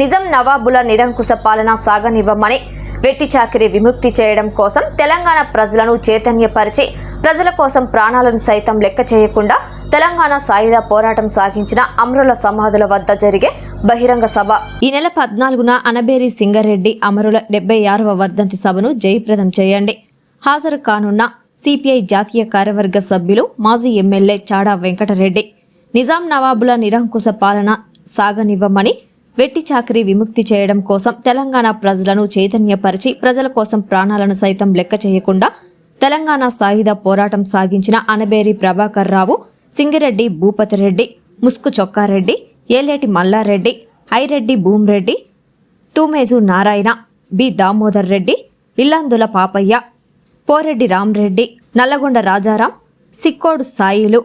నిజం నవాబుల నిరంకుశ పాలన సాగనివ్వమని వెట్టి చాకిరి విముక్తి చేయడం కోసం తెలంగాణ ప్రజలను చైతన్యపరిచి ప్రజల కోసం ప్రాణాలను సైతం లెక్క చేయకుండా తెలంగాణ సాయుధ పోరాటం సాగించిన అమరుల సమాధుల వద్ద జరిగే బహిరంగ సభ. ఈ నెల పద్నాలుగున అనబేరి సింగరెడ్డి అమరుల డెబ్బై ఆరవ వర్ధంతి సభను జయప్రదం చేయండి. హాజరు కానున్న సిపిఐ జాతీయ కార్యవర్గ సభ్యులు మాజీ ఎమ్మెల్యే చాడా వెంకటరెడ్డి. నిజాం నవాబుల నిరంకుశ పాలన సాగనివ్వమని వెట్టి చాకరీ విముక్తి చేయడం కోసం తెలంగాణ ప్రజలను చైతన్యపరిచి ప్రజల కోసం ప్రాణాలను సైతం లెక్క చేయకుండా తెలంగాణ సాయుధ పోరాటం సాగించిన అనబేరి ప్రభాకర్ రావు సింగిరెడ్డి భూపతిరెడ్డి ముస్కు చొక్కారెడ్డి ఏలేటి మల్లారెడ్డి ఐరెడ్డి భూమిరెడ్డి తూమేజు నారాయణ బి దామోదర్ రెడ్డి ఇల్లందుల పాపయ్య పోరెడ్డి రామ్రెడ్డి నల్లగొండ రాజారాం సిక్కోడు సాయిలు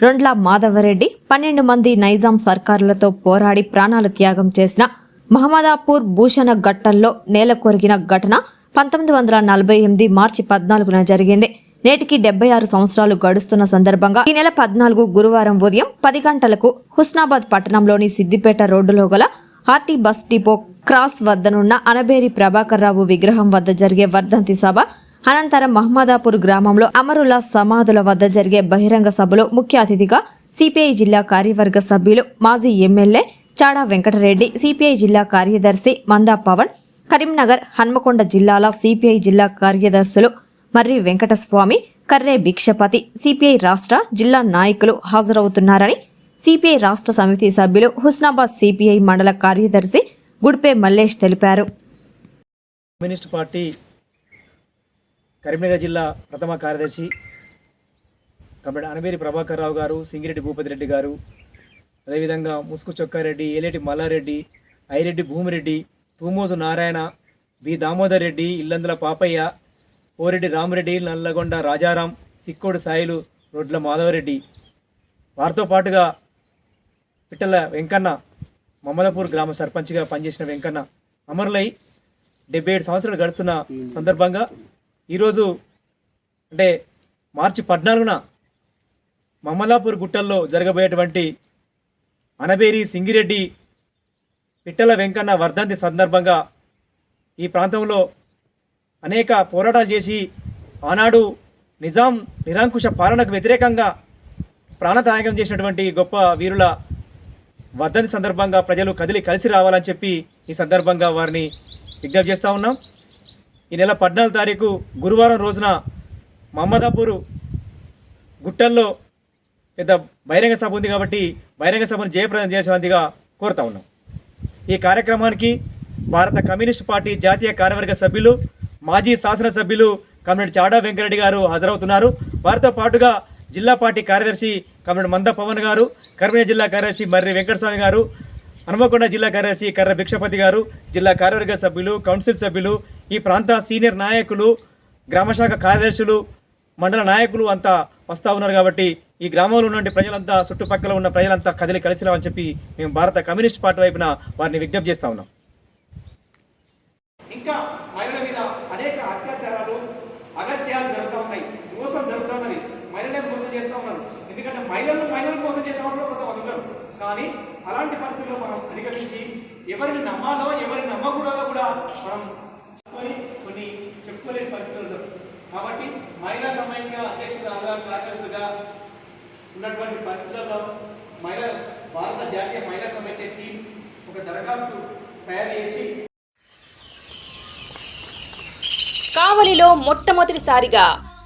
రొండ్ల మాధవరెడ్డి పన్నెండు మంది నైజాం సర్కారులతో పోరాడి ప్రాణాలు త్యాగం చేసిన మహమ్మదాపూర్ భూషణ ఘట్టంలో నేల కొరిగిన ఘటన పంతొమ్మిది వందల నలభై ఎనిమిది మార్చి పద్నాలుగున జరిగింది. నేటికి డెబ్బై ఆరు సంవత్సరాలు గడుస్తున్న సందర్భంగా ఈ నెల పద్నాలుగు గురువారం ఉదయం పది గంటలకు హుస్నాబాద్ పట్టణంలోని సిద్దిపేట రోడ్డులో గల ఆర్టీ బస్ డిపో క్రాస్ వద్దనున్న అనబేరి ప్రభాకర్ రావు విగ్రహం వద్ద జరిగే వర్ధంతి సభ అనంతరం మహమ్మదాపూర్ గ్రామంలో అమరుల సమాధుల వద్ద జరిగే బహిరంగ సభలో ముఖ్య అతిథిగా సిపిఐ జిల్లా కార్యవర్గ సభ్యులు మాజీ ఎమ్మెల్యే చాడా వెంకటరెడ్డి సిపిఐ జిల్లా కార్యదర్శి మందా పవన్ కరీంనగర్ హన్మకొండ జిల్లాల సిపిఐ జిల్లా కార్యదర్శులు మర్రి వెంకటస్వామి కర్రే భిక్షపతి సిపిఐ రాష్ట్ర జిల్లా నాయకులు హాజరవుతున్నారని సిపిఐ రాష్ట్ర సమితి సభ్యులు హుస్నాబాద్ సిపిఐ మండల కార్యదర్శి గుడ్పే మల్లేష్ తెలిపారు. కమ్యూనిస్ట్ పార్టీ కరీంనగర్ జిల్లా ప్రథమ కార్యదర్శి కాబట్టి అనబేరి ప్రభాకర్ రావు గారు సింగిరెడ్డి భూపతి రెడ్డి గారు అదేవిధంగా ముసుగు చొక్కారెడ్డి ఏలేటి మల్లారెడ్డి ఐరెడ్డి భూమిరెడ్డి తూమోజు నారాయణ బి దామోదర్ రెడ్డి ఇల్లందుల పాపయ్య పోరెడ్డి రామరెడ్డి నల్లగొండ రాజారాం సిక్కోడు సాయిలు రొడ్ల మాధవరెడ్డి. వారితో పాటుగా పిట్టల వెంకన్న మమ్మలపూర్ గ్రామ సర్పంచ్గా పనిచేసిన వెంకన్న అమరులై డెబ్బై ఏడు సంవత్సరాలు గడుస్తున్న సందర్భంగా ఈరోజు అంటే మార్చి పద్నాలుగున మమ్మలాపూర్ గుట్టల్లో జరగబోయేటువంటి అనబేరి సింగిరెడ్డి పిట్టల వెంకన్న వర్ధంతి సందర్భంగా ఈ ప్రాంతంలో అనేక పోరాటాలు చేసి ఆనాడు నిజాం నిరంకుశ పాలనకు వ్యతిరేకంగా ప్రాణత్యాగం చేసినటువంటి గొప్ప వీరుల వర్ధంతి సందర్భంగా ప్రజలు కదిలి కలిసి రావాలని చెప్పి ఈ సందర్భంగా వారిని విజ్ఞప్తి చేస్తూ ఉన్నాం. ఈ నెల పద్నాలుగు తారీఖు గురువారం రోజున మహమ్మదాపూర్ గుట్టల్లో పెద్ద బహిరంగ సభ ఉంది కాబట్టి బహిరంగ సభను జయప్రదం చేసేందుగా కోరుతా ఉన్నాం. ఈ కార్యక్రమానికి భారత కమ్యూనిస్ట్ పార్టీ జాతీయ కార్యవర్గ సభ్యులు మాజీ శాసనసభ్యులు కమ్రేడ్ చాడా వెంకరెడ్డి గారు హాజరవుతున్నారు. వారితో పాటుగా జిల్లా పార్టీ కార్యదర్శి కమ్రేడ్ మంద పవన్ గారు కరీంనగర్ జిల్లా కార్యదర్శి మర్రి వెంకటస్వామి గారు హనుమకొండ జిల్లా కార్యదర్శి కర్ర భిక్షపతి గారు జిల్లా కార్యవర్గ సభ్యులు కౌన్సిల్ సభ్యులు ఈ ప్రాంత సీనియర్ నాయకులు గ్రామశాఖ కార్యదర్శులు మండల నాయకులు అంతా వస్తూ ఉన్నారు కాబట్టి ఈ గ్రామంలో ఉన్నటువంటి ప్రజలంతా చుట్టుపక్కల ఉన్న ప్రజలంతా కదిలి కలిసిరామని చెప్పి మేము భారత కమ్యూనిస్ట్ పార్టీ వైపున వారిని విజ్ఞప్తి చేస్తా ఉన్నాం. ఇంకా మహిళల మీద అనేక అత్యాచారాలు అగత్యాలు జరుగుతూ ఉన్నాయి మోసం జరుగుతూ మహిళలను మోసం చేస్తూ ఉన్నారు. ఎందుకంటే మహిళలను మహిళలను మోసం చేసే వాళ్ళు కూడా కొంతమంది కానీ అలాంటి పరిస్థితుల్లో మనం అధిగమించి ఎవరిని నమ్మాలో ఎవరిని నమ్మకూడదో కూడా మనం కొన్ని చెప్పుకోలేని పరిస్థితులు కాబట్టి మహిళా సమయంగా అధ్యక్షులుగా కార్యదర్శులుగా ఉన్నటువంటి పరిస్థితుల్లో మహిళా భారత జాతీయ మహిళా సమైక్య టీం ఒక దరఖాస్తు తయారు చేసి కావలిలో మొట్టమొదటిసారిగా